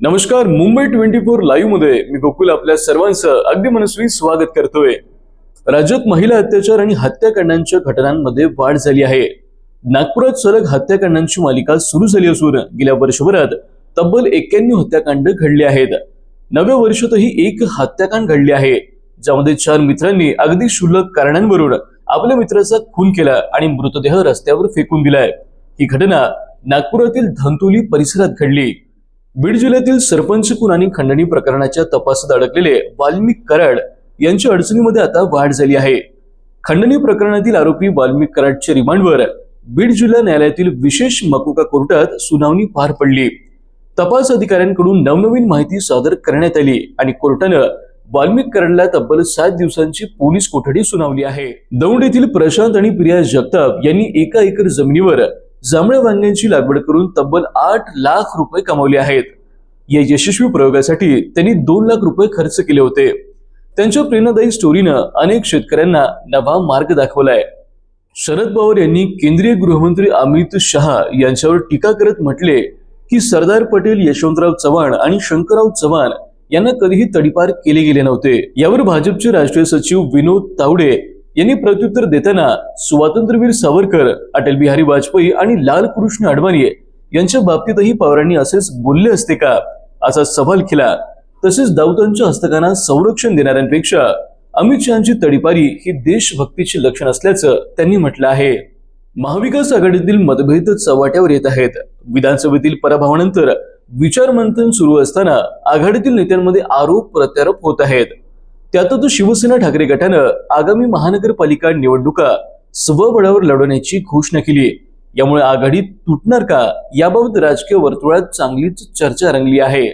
नमस्कार Mumbai twenty four लाईव्हमध्ये मी गोकुल आपल्या सर्वांचं अगदी मनस्वी स्वागत करतोय. राज्यात महिला अत्याचार आणि हत्याकांडांच्या घटनांमध्ये वाढ झाली आहे. नागपुरात सलग हत्याकांडांची मालिका सुरू झाली असून गेल्या वर्षभरात तब्बल एक्क्याण्णव हत्याकांड घडले आहेत. नव्या वर्षातही एक हत्याकांड घडले आहे ज्यामध्ये चार मित्रांनी अगदी क्षुल्लक कारणांवरून आपल्या मित्राचा खून केला आणि मृतदेह रस्त्यावर फेकून दिलाय. ही घटना नागपुरातील धंतोली परिसरात घडली. बीड जिल्ह्यातील सरपंच कुणानी आणि खंडणी प्रकरणाच्या तपासात अडकलेले वाल्मिक कराड यांच्या अडचणीमध्ये आता वाढ झाली आहे. खंडणी प्रकरणातील आरोपी वाल्मिक कराडच्या रिमांडवर बीड जिल्हा न्यायालयातील विशेष मकोका कोर्टात सुनावणी पार पडली. तपास अधिकाऱ्यांकडून नवनवीन माहिती सादर करण्यात आली आणि कोर्टानं वाल्मिक कराडला तब्बल सात दिवसांची पोलीस कोठडी सुनावली आहे. दौंड येथील प्रशांत आणि प्रिया जगताप यांनी एका एकर जमिनीवर जांभळ्या वांग्यांची लागवड करून तब्बल आठ लाख रुपये कमावले आहेत. या यशस्वी प्रयोगासाठी त्यांनी दोन लाख रुपये खर्च केले होते. त्यांच्या प्रेरणादायी स्टोरीनं अनेक शेतकऱ्यांना नवा मार्ग दाखवलाय. शरद पवार यांनी केंद्रीय गृहमंत्री अमित शहा यांच्यावर टीका करत म्हटले की सरदार पटेल यशवंतराव चव्हाण आणि शंकरराव चव्हाण यांना कधीही तडीपार केले गेले नव्हते. यावर भाजपचे राष्ट्रीय सचिव विनोद तावडे यांनी प्रत्युत्तर देताना स्वातंत्र्यवीर सावरकर अटल बिहारी वाजपेयी आणि लालकृष्ण अडवाणी यांच्या बाबतीतही पवारांनी असेच बोलले असते का? असा सवाल केला. तसेच दाऊतांच्या हस्तकांना संरक्षण देणाऱ्यांपेक्षा अमित शहाची तडीपारी ही देशभक्तीचे लक्षण असल्याचं त्यांनी म्हटलं आहे. महाविकास आघाडीतील मतभेद चव्हाट्यावर येत आहेत. विधानसभेतील पराभवानंतर विचारमंथन सुरू असताना आघाडीतील नेत्यांमध्ये आरोप प्रत्यारोप होत आहेत. त्यातच शिवसेना ठाकरे गटानं आगामी महानगरपालिका निवडणुका स्वबळावर लढवण्याची घोषणा केली यामुळे आघाडी तुटणार का याबाबत राजकीय वर्तुळात चांगलीच चर्चा रंगली आहे.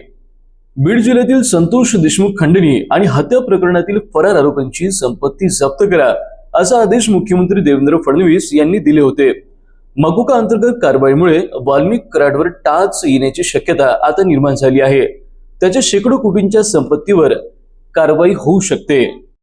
बीड जिल्ह्यातील संतोष देशमुख खंडणी आणि हत्या प्रकरणातील फरार आरोपींची संपत्ती जप्त करा असा आदेश मुख्यमंत्री देवेंद्र फडणवीस यांनी दिले होते. मकोका अंतर्गत कारवाईमुळे वाल्मिक कराडवर टाच येण्याची शक्यता आता निर्माण झाली आहे. त्याच्या शेकडो कोटींच्या संपत्तीवर कारवाई होऊ शकते.